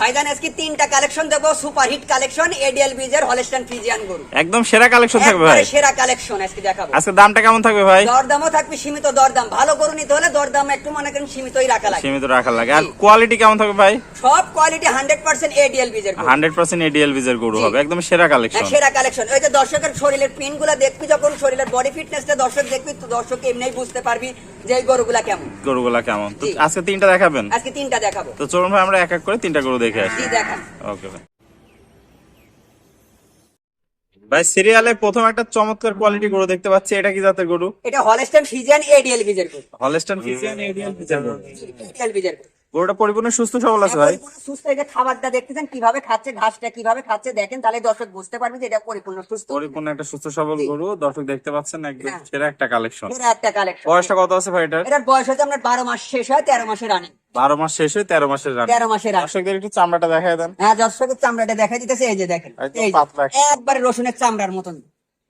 ভাইজান আজকে তিনটা কালেকশন দেবো সুপার হিট কালেকশন এডিএল বিজের হলস্টান ফিজিয়ান গরু। একদম সেরা কালেকশন থাকবে ভাই। সেরা কালেকশন আজকে দেখাবো। আজকে দামটা কেমন থাকবে ভাই? দরদামও থাকবে সীমিত দরদাম। ভালো গরু নিতে হলে দরদাম একটু মনে করেন সীমিতই রাখা লাগে। সীমিত রাখার লাগে। আর কোয়ালিটি কেমন থাকবে ভাই? সব কোয়ালিটি হান্ড্রেড পার্সেন্ট এডিএল বিজের গরু। হান্ড্রেড পার্সেন্ট এডিএল বিজের গরু হবে। একদম সেরা হ্যাঁ, কালেকশন সেরা কালেকশন ওই যে দর্শকের শরীরের দেখবি যখন শরীরের বডি ফিটনেসটা দর্শক দেখবি তো দর্শক বুঝতে পারবি যে গরুগুলা কেমন। গরুগুলা কেমন। তো আজকে তিনটা দেখাবেন? আজকে তিনটা দেখাবো। তো চলুন ভাই আমরা এক এক করে তিনটা গরু দেখে। আসি। ওকে ভাই ভাই সিরিয়ালে প্রথম একটা চমৎকার কোয়ালিটি গরু দেখতে পাচ্ছি। এটা কি জাতের গরু? এটা হলস্টান ফিজিয়ান এডিএল বিজের গরু। হলস্টন ফিজিয়ান এডিএল বিজের গরু। এডিএল বিজের গরু। গরুটা পরিপূর্ণ সুস্থ সবল আছে ভাই? পরিপূর্ণ সুস্থ। এই যে খাবারটা দেখতেছেন কীভাবে খাচ্ছে ঘাসটা কীভাবে খাচ্ছে দেখেন তাহলে দর্শক বুঝতে পারবে যে এটা পরিপূর্ণ সুস্থ। পরিপূর্ণ একটা সুস্থ সবল গরু। দর্শক দেখতে পাচ্ছেন একদম হ্যাঁ। সেরা একটা কালেকশন এরা একটা কালেকশন বয়সটা কত আছে ভাই এটার? এটার বয়স হচ্ছে আপনার বারো মাস শেষ হয় তেরো মাসে রানিং বারো মাস শেষ হয়ে তেরো মাসের রান। তেরো মাসের রানিং। দর্শকদের একটু চামড়াটা দেখা দেন। হ্যাঁ দর্শকের চামড়াটা দেখা দিতেছে এই যে দেখেন একবারে রসুনের চামড়ার মতন।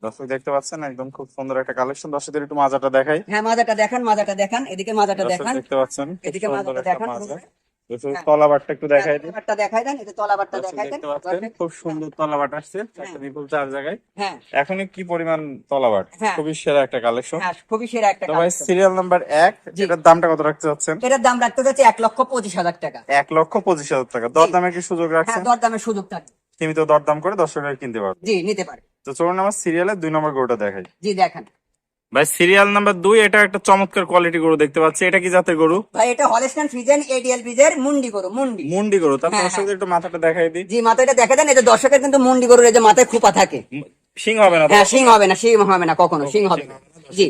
দর্শক দেখতে পাচ্ছেন একদম খুব সুন্দর একটা কালেকশন দর্শকদের একটু মাজাটা দেখাই। হ্যাঁ মাজাটা দেখান মাজাটা দেখান এদিকে মাজাটা দেখান। দেখতে পাচ্ছেন এদিকে মাজাটা দেখান। তলাবারটা একটু দেখাই দিন। তলাবারটা দেখাই দেন এটা তলাবারটা দেখাই দেন। খুব সুন্দর তলাবাট আসছে একটা নিপুল চার জায়গায়। হ্যাঁ। এখনই কি পরিমাণ তলাবাট? হ্যাঁ। খুবই সেরা একটা কালেকশন হ্যাঁ খুবই সেরা একটা তো ভাই সিরিয়াল নাম্বার। এটার দামটা কত রাখতে এটার দাম রাখতে যাচ্ছে লক্ষ পঁচিশ হাজার টাকা। এক লক্ষ পঁচিশ হাজার টাকা। দরদামে কি সুযোগ হ্যাঁ রাখছেন দরদামের সুযোগ থাকে। সীমিত দরদাম করে দর্শকরা কিনতে পারবে জি নিতে পারে। তো চলুন আমার সিরিয়ালের দুই নম্বর গরুটা দেখাই। জি দেখেন। ভাই সিরিয়াল নাম্বার দুই এটা একটা চমৎকার কোয়ালিটি গরু দেখতে পাচ্ছি। এটা কি জাতের গরু? ভাই এটা হলস্টান ফ্রিজেন এডিএল ব্রিজের মুন্ডি গরু মুন্ডি। মুন্ডি গরু। তার হ্যাঁ, দর্শকদের একটু মাথাটা দেখাই দিই। জি মাথাটা দেখা দেন এটা দর্শকের কিন্তু মুন্ডি গরুর এই যে মাথায় খোপা থাকে। সিং হবে না হ্যাঁ সিং হবে না সিং হবে না কখনো সিং হবে না।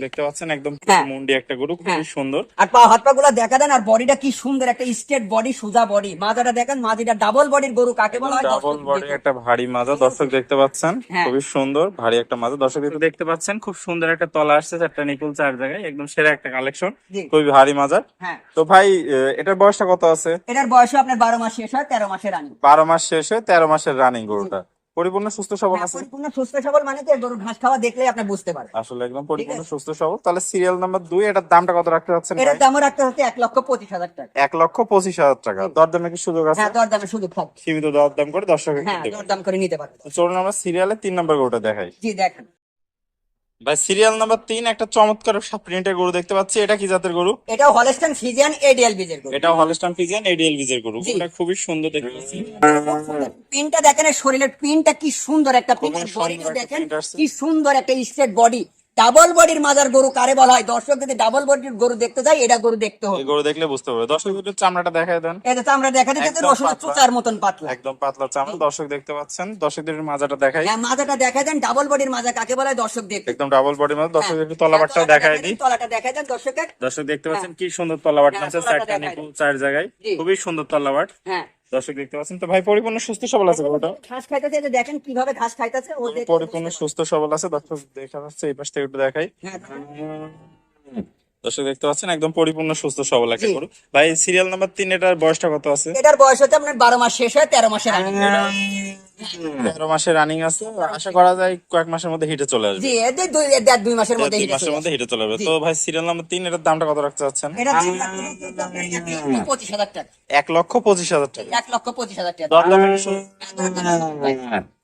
দেখতে পাচ্ছেন একদম হ্যাঁ। মুন্ডি একটা গরু খুবই হ্যাঁ। সুন্দর। আর পা হাত পা গুলা দেখা দেন আর বডিটা কি সুন্দর একটা স্ট্রেট বডি সোজা বডি মাজাটা দেখেন মাঝিটা ডাবল বডির গরু কাকে বলা হয় ডাবল বডি একটা ভারী মাজা দর্শক দেখতে পাচ্ছেন হ্যাঁ। খুবই সুন্দর ভারী একটা মাজা। দর্শক দেখতে পাচ্ছেন খুব সুন্দর একটা তলা আসছে একটা নিকুল চার জায়গায় একদম সেরা একটা কালেকশন খুবই ভারী মাজা। হ্যাঁ। তো ভাই এটার বয়সটা কত আছে? এটার বয়স আপনার বারো মাস শেষ হয় তেরো মাসের রানিং বারো মাস শেষে তেরো মাসের রানিং গরুটা। পরিপূর্ণ সুস্থ সবল আছে পরিপূর্ণ সুস্থ সবল মানে কি? গরু ঘাস খাওয়া দেখলেই আপনি বুঝতে পারবেন। আসলে একদম পরিপূর্ণ সুস্থ সবল। তাহলে সিরিয়াল নাম্বার দুই এটার দামটা কত রাখতে যাচ্ছেন এটার দাম রাখতে হচ্ছে এক লক্ষ পঁচিশ হাজার টাকা। এক লক্ষ পঁচিশ হাজার টাকা। দরদামে কি সুযোগ আছে? হ্যাঁ দরদামে সুযোগ থাকবে সীমিত দরদাম করে দর্শক হ্যাঁ দরদাম করে নিতে পারবে। চলুন আমরা সিরিয়ালে তিন নম্বর গরুটা দেখাই। জি দেখেন। ভাই সিরিয়াল নাম্বার তিন একটা চমৎকার প্রিন্টের গরু দেখতে পাচ্ছি। এটা কি জাতের গরু? এটা হলস্টান ফিজিয়ান এডিএল বিজের গরু। এটা হলস্টান ফিজিয়ান এডিএল বিজের গরু। এটা খুবই সুন্দর দেখতে পাচ্ছি। পিনটা দেখেন শরীরের পিনটা কি সুন্দর একটা পিন একটা দেখেন কি সুন্দর একটা স্ট্রেট বডি ডাবল বডির মাজার গরু কারে বলা হয়? দর্শক যদি ডাবল বডির গরু দেখতে চাই এটা গরু দেখতে হবে। গরু দেখলে বুঝতে পারবে। দর্শক একটু চামড়াটা দেখায় দেন। এটা আমরা দেখা দিতে রসুনের চুচার মতন পাতলা। একদম পাতলা চামড়া। দর্শক দেখতে পাচ্ছেন। দর্শকদের মাজাটা দেখাই। হ্যাঁ মাজাটা দেখায় দেন। ডাবল বডির মাজা কাকে বলা হয়? দর্শক দেখবে একদম ডাবল বডি মধ্যে দর্শক হ্যাঁ। একটু তলাবারটাও তলাটা দেখাই দেখা দিই। তলাটা দেখা দেন দর্শকের। দর্শক দেখতে পাচ্ছেন কি সুন্দর তলাবাট হ্যাঁ, আছে চারটা নিপুল চার জায়গায়। খুবই সুন্দর তলাবাট হ্যাঁ। দর্শক দেখতে পাচ্ছেন। তো ভাই পরিপূর্ণ সুস্থ সবল আছে গরুটা। ঘাস খাইতেছে এটা দেখেন কীভাবে ঘাস খাইতেছে ও পরিপূর্ণ সুস্থ সবল আছে। দর্শক দেখা যাচ্ছে এই পাশ থেকে একটু দেখাই। হ্যাঁ দর্শক দেখতে পাচ্ছেন একদম পরিপূর্ণ সুস্থ সবল একটা গরু। ভাই সিরিয়াল নাম্বার তিন এটার বয়সটা কত আছে? এটার বয়স হচ্ছে আপনার বারো মাস শেষ হয় তেরো মাসের তেরো মাসে রানিং আছে আশা করা যায় কয়েক মাসের মধ্যে হিটে চলে আসবে। জি দুই দেড় দুই মাসের মধ্যে হিটে মাসের মধ্যে হিটে চলে আসবে। তো ভাই সিরিয়াল নাম্বার তিন এটার দামটা কত রাখতে চাচ্ছেন? এটা দাম এক লক্ষ পঁচিশ হাজার টাকা। এক লক্ষ পঁচিশ হাজার টাকা। এক লক্ষ পঁচিশ হাজার টাকা। দরদামের সু-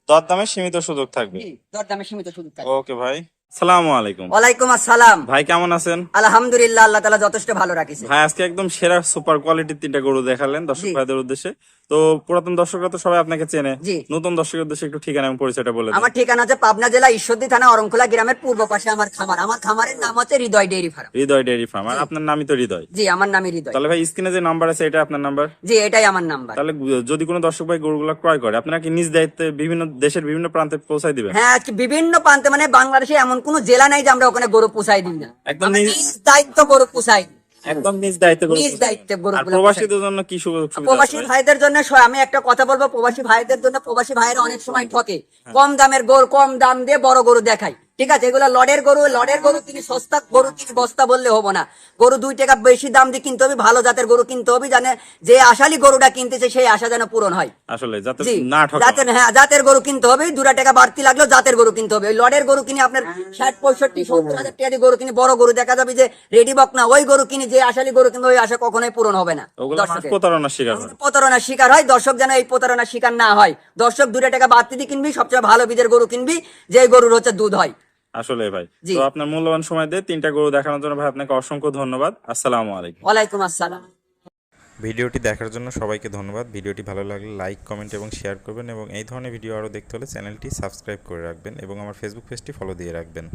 দরদামের সীমিত সুযোগ থাকবে। জি, দরদামে সীমিত সুযোগ থাকে ওকে ভাই। সালামু আলাইকুম। ওয়ালাইকুম আসসালাম। ভাই কেমন আছেন? আলহামদুলিল্লাহ আল্লাহ যথেষ্ট ভালো রাখিস ভাই আজকে একদম সেরা সুপার কোয়ালিটির তিনটা গরু দেখালেন দর্শক। ভাইদের উদ্দেশ্যে। তো পুরাতন দর্শকরা তো সবাই আপনাকে চেনে। নতুন দর্শকের উদ্দেশ্যে একটু ঠিকানা এবং পরিচয়টা বলে আমার ঠিকানা হচ্ছে পাবনা জেলা ঈশ্বরদী থানা অরংখোলা গ্রামের পূর্ব পাশে আমার খামার। আমার খামারের নাম হচ্ছে Hriday dairy farm. Hriday dairy farm. আর আপনার নামই তো হৃদয়। জি আমার নামই হৃদয়। তাহলে ভাই স্ক্রিনে যে নাম্বার আছে এটা আপনার নাম্বার? জি এটাই আমার নাম্বার। তাহলে যদি কোনো দর্শক ভাই গরুগুলো ক্রয় করে আপনারা কি নিজ দায়িত্বে বিভিন্ন দেশের বিভিন্ন প্রান্তে পৌঁছায় দিবেন? হ্যাঁ বিভিন্ন প্রান্তে মানে বাংলাদেশে এমন কোন জেলা নাই যে আমরা ওখানে গরু পুষাই দিই না। একদম নিজ- দায়িত্ব গরু পুষাই একদম নিজ দায়িত্বে নিজ। দায়িত্বে প্রবাসীদের জন্য কি সুযোগ সুবিধা প্রবাসী ভাইদের জন্য আমি একটা কথা বলব প্রবাসী ভাইদের জন্য প্রবাসী ভাইয়েরা অনেক সময় ঠকে হ্যাঁ। কম দামের গরু কম দাম দিয়ে বড় গরু দেখায় ঠিক আছে এগুলো লডের গরু লডের গরু তিনি সস্তা গরু তিনি বস্তা বললে হব না। গরু দুই টাকা বেশি দাম দিয়ে কিনতে হবে ভালো জাতের গরু কিনতে হবে জানে যে আশালি গরুটা কিনতেছে সেই আশা যেন পূরণ হয়। আসলে জাতের হ্যাঁ জাতের গরু কিনতে হবে দুটা টাকা বাড়তি লাগলেও জাতের গরু কিনতে হবে। ওই লডের গরু কিনে আপনার ষাট পঁয়ষট্টি সত্তর হাজার টাকা গরু কিনে বড় গরু দেখা যাবে যে রেডি বক না ওই গরু কিনে যে আশালি গরু কিনবে ওই আশা কখনোই পূরণ হবে না। প্রতারণার শিকার প্রতারণার শিকার হয় দর্শক যেন এই প্রতারণার শিকার না হয়। দর্শক দুটা টাকা বাড়তি দিয়ে কিনবি সবচেয়ে ভালো বীজের গরু কিনবি যে গরুর হচ্ছে দুধ হয়। আসলে ভাই। তো আপনার মূল্যবান সময় দিয়ে তিনটা গরু দেখানোর জন্য ভাই আপনাকে অসংখ্য ধন্যবাদ। আসসালামু আলাইকুম। ওয়ালাইকুম আসসালাম। ভিডিওটি দেখার জন্য সবাইকে ধন্যবাদ। ভিডিওটি ভালো লাগলে লাইক কমেন্ট এবং শেয়ার করবেন এবং এই ধরনের ভিডিও আরও দেখতে হলে চ্যানেলটি সাবস্ক্রাইব করে রাখবেন এবং আমার ফেসবুক পেজটি ফলো দিয়ে রাখবেন।